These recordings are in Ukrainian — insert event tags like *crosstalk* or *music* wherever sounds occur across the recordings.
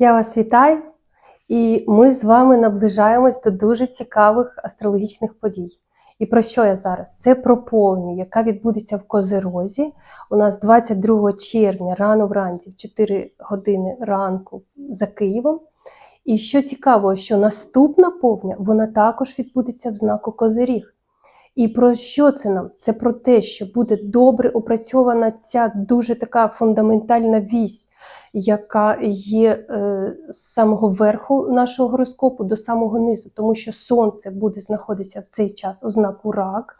Я вас вітаю, і ми з вами наближаємось до дуже цікавих астрологічних подій. І про що я зараз? Це про повню, яка відбудеться в Козерозі. У нас 22 червня, рано вранці, в 4 години ранку за Києвом. І що цікаво, що наступна повня вона також відбудеться в знаку Козиріг. І про що це нам? Це про те, що буде добре опрацьована ця дуже така фундаментальна вісь, яка є е, з самого верху нашого гороскопу до самого низу, тому що сонце буде знаходитися в цей час у знаку рак,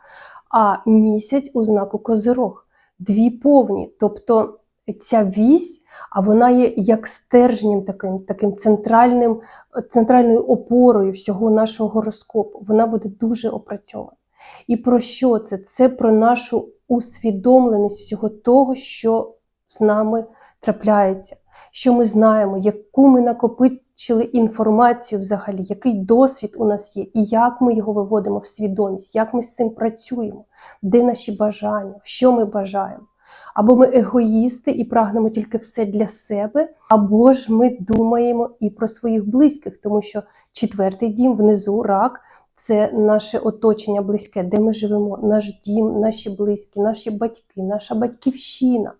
а місяць у знаку Козирог. Дві повні. Тобто ця вісь, а вона є як стержнем таким, таким центральним, центральною опорою всього нашого гороскопу. Вона буде дуже опрацьована. І про що це? Це про нашу усвідомленість всього того, що з нами трапляється, що ми знаємо, яку ми накопичили інформацію взагалі, який досвід у нас є, і як ми його виводимо в свідомість, як ми з цим працюємо, де наші бажання, що ми бажаємо. Або ми егоїсти і прагнемо тільки все для себе, або ж ми думаємо і про своїх близьких, тому що четвертий дім внизу рак це наше оточення близьке, де ми живемо, наш дім, наші близькі, наші батьки, наша батьківщина.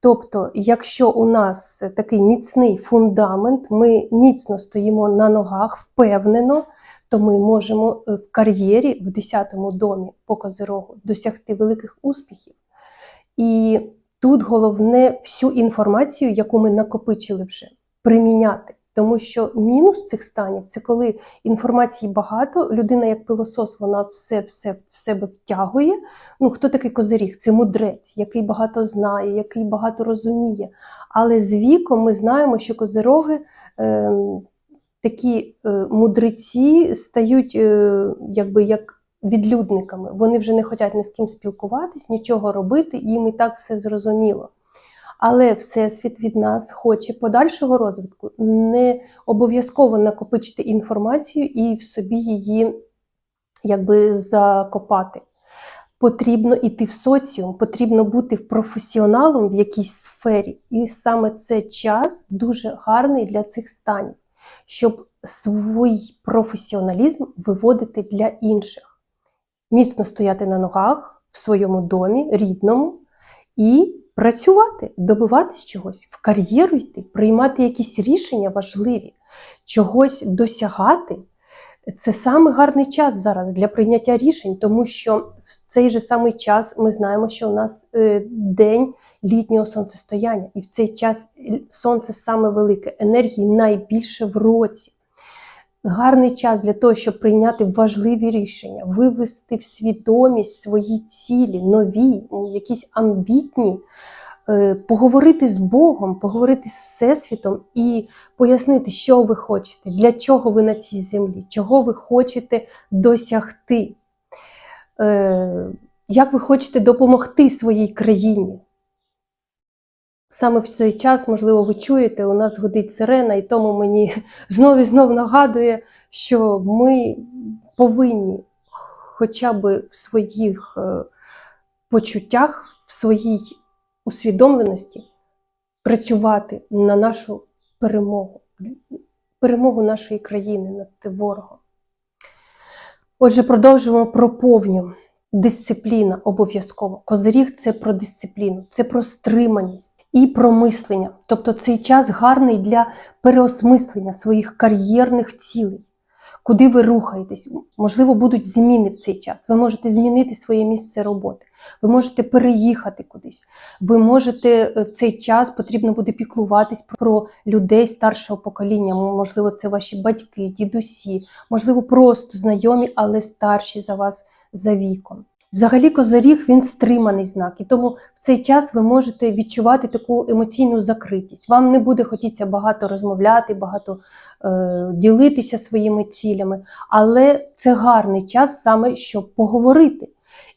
Тобто, якщо у нас такий міцний фундамент, ми міцно стоїмо на ногах, впевнено, то ми можемо в кар'єрі в 10-му домі по Козирогу досягти великих успіхів. І тут головне всю інформацію, яку ми накопичили вже, приміняти. Тому що мінус цих станів це коли інформації багато, людина як пилосос, вона все все в себе втягує. Ну, хто такий козиріг? Це мудрець, який багато знає, який багато розуміє. Але з віком ми знаємо, що козироги е, такі е, мудреці стають е, якби як відлюдниками. Вони вже не хочуть ні з ким спілкуватись, нічого робити, їм і так все зрозуміло. Але Всесвіт від нас хоче подальшого розвитку, не обов'язково накопичити інформацію і в собі її якби закопати. Потрібно йти в соціум, потрібно бути професіоналом в якійсь сфері. І саме це час дуже гарний для цих станів, щоб свій професіоналізм виводити для інших, міцно стояти на ногах в своєму домі, рідному і працювати, добиватись чогось, в кар'єру йти, приймати якісь рішення важливі, чогось досягати. Це саме гарний час зараз для прийняття рішень, тому що в цей же самий час ми знаємо, що у нас е, день літнього сонцестояння, і в цей час сонце саме велике, енергії найбільше в році. Гарний час для того, щоб прийняти важливі рішення, вивести в свідомість свої цілі, нові, якісь амбітні, поговорити з Богом, поговорити з Всесвітом і пояснити, що ви хочете, для чого ви на цій землі, чого ви хочете досягти, як ви хочете допомогти своїй країні. Саме в цей час, можливо, ви чуєте, у нас годить сирена, і тому мені *laughs* знов і знов нагадує, що ми повинні хоча б в своїх почуттях, в своїй усвідомленості працювати на нашу перемогу, перемогу нашої країни над ворогом. Отже, продовжуємо про повню. Дисципліна обов'язково. Козиріг це про дисципліну, це про стриманість і про мислення. Тобто цей час гарний для переосмислення своїх кар'єрних цілей, куди ви рухаєтесь. Можливо, будуть зміни в цей час. Ви можете змінити своє місце роботи, ви можете переїхати кудись. Ви можете в цей час потрібно буде піклуватись про людей старшого покоління. Можливо, це ваші батьки, дідусі, можливо, просто знайомі, але старші за вас за віком. Взагалі, козиріг він стриманий знак, і тому в цей час ви можете відчувати таку емоційну закритість. Вам не буде хотіться багато розмовляти, багато е, ділитися своїми цілями, але це гарний час саме щоб поговорити.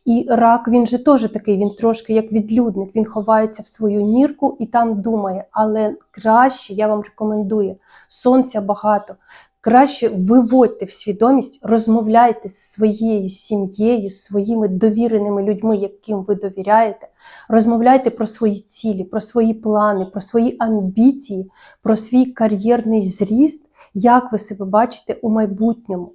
І рак він же теж такий, він трошки як відлюдник, він ховається в свою нірку і там думає. Але краще, я вам рекомендую, сонця багато. Краще виводьте в свідомість, розмовляйте з своєю сім'єю, з своїми довіреними людьми, яким ви довіряєте. Розмовляйте про свої цілі, про свої плани, про свої амбіції, про свій кар'єрний зріст, як ви себе бачите у майбутньому.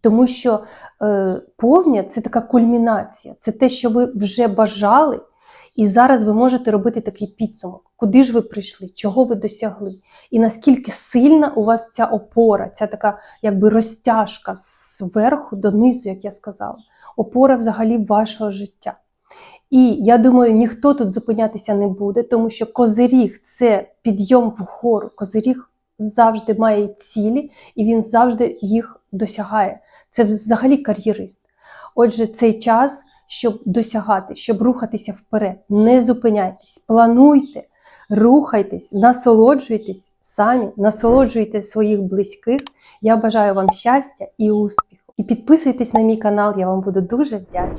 Тому що е, повня це така кульмінація, це те, що ви вже бажали, і зараз ви можете робити такий підсумок, куди ж ви прийшли, чого ви досягли, і наскільки сильна у вас ця опора, ця така якби розтяжка зверху до низу, як я сказала, опора взагалі вашого життя. І я думаю, ніхто тут зупинятися не буде, тому що козиріг це підйом вгору. Козиріг завжди має цілі, і він завжди їх досягає. Це взагалі кар'єрист. Отже, цей час, щоб досягати, щоб рухатися вперед. Не зупиняйтесь, плануйте, рухайтесь, насолоджуйтесь самі, насолоджуйте своїх близьких. Я бажаю вам щастя і успіху. І підписуйтесь на мій канал, я вам буду дуже вдячна.